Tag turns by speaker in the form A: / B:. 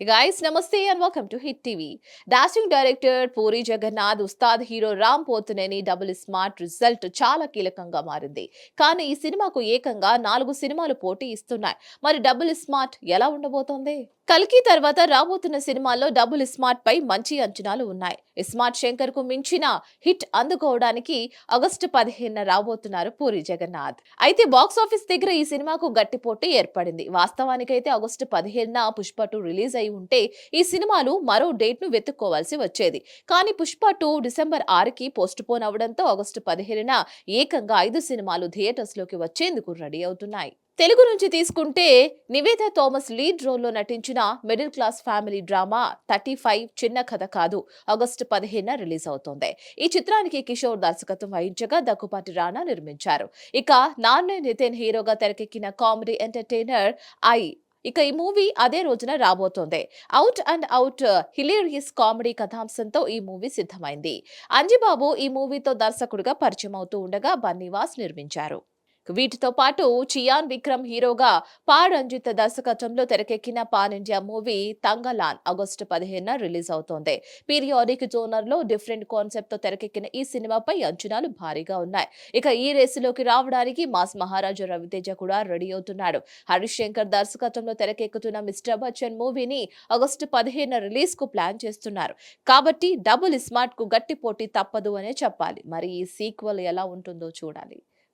A: Guys నమస్తే and welcome to hit TV dashing director Puri Jagannadh Ustaad hero Ram Pothineni double smart result చాలా కీలకంగా మారింది. కానీ ఈ సినిమాకు ఏకంగా నాలుగు సినిమాలు పోటీ ఇస్తున్నాయి. మరి డబుల్ స్మార్ట్ ఎలా ఉండబోతోంది? కల్కి తర్వాత రాబోతున్న సినిమాల్లో డబుల్ స్మార్ట్ పై మంచి అంచనాలు ఉన్నాయి. స్మార్ట్ శంకర్కు మించిన హిట్ అందుకోవడానికి ఆగస్టు పదిహేనున రాబోతున్నారు పూరి జగన్నాథ్ అయితే బాక్స్ ఆఫీస్ దగ్గర ఈ సినిమాకు గట్టి పోటీ ఏర్పడింది. వాస్తవానికైతే ఆగస్టు పదిహేనున పుష్ప టూ రిలీజ్ అయి ఉంటే ఈ సినిమాలు మరో డేట్ను వెతుక్కోవాల్సి వచ్చేది. కానీ పుష్ప టూ డిసెంబర్ ఆరుకి పోస్ట్ పోన్ అవడంతో ఆగస్టు పదిహేనున ఏకంగా ఐదు సినిమాలు థియేటర్స్లోకి వచ్చేందుకు రెడీ అవుతున్నాయి. తెలుగు నుంచి తీసుకుంటే నివేద థామస్ లీడ్ రోల్లో నటించిన middle class family drama thirty five Chinna Katha Kaadu August పదిహేనున రిలీజ్ అవుతోంది. ఈ చిత్రానికి కిషోర్ దర్శకత్వం వహించగా దగ్గుపాటి రాణా నిర్మించారు. ఇక నాన్నే నితిన్ హీరోగా తెరకెక్కిన కామెడీ ఎంటర్టైనర్ ఐ ఇక ఈ మూవీ అదే రోజున రాబోతోంది. Out and out hilarious comedy కథాంశంతో ఈ మూవీ సిద్ధమైంది. అంజిబాబు ఈ మూవీతో దర్శకుడిగా పరిచయం అవుతూ ఉండగా బన్నీవాస్ నిర్మించారు. వీటితో పాటు చియాన్ విక్రమ్ హీరోగా పా రంజిత్ దర్శకత్వంలో తెరకెక్కిన pan India movie Thangalaan August పదిహేనున రిలీజ్ అవుతోంది. పీరియాడిక్ జోనర్లో డిఫరెంట్ కాన్సెప్ట్తో తెరకెక్కిన ఈ సినిమాపై అంచనాలు భారీగా ఉన్నాయి. ఇక ఈ రేసులోకి రావడానికి మాస్ మహారాజు రవితేజ కూడా రెడీ అవుతున్నాడు. హరీష్ శంకర్ దర్శకత్వంలో తెరకెక్కుతున్న మిస్టర్ బచ్చన్ మూవీని ఆగస్టు పదిహేను రిలీజ్కు ప్లాన్ చేస్తున్నారు. కాబట్టి డబుల్ స్మార్ట్కు గట్టి పోటీ తప్పదు అనే చెప్పాలి. మరి ఈ సీక్వెల్ ఎలా ఉంటుందో చూడాలి.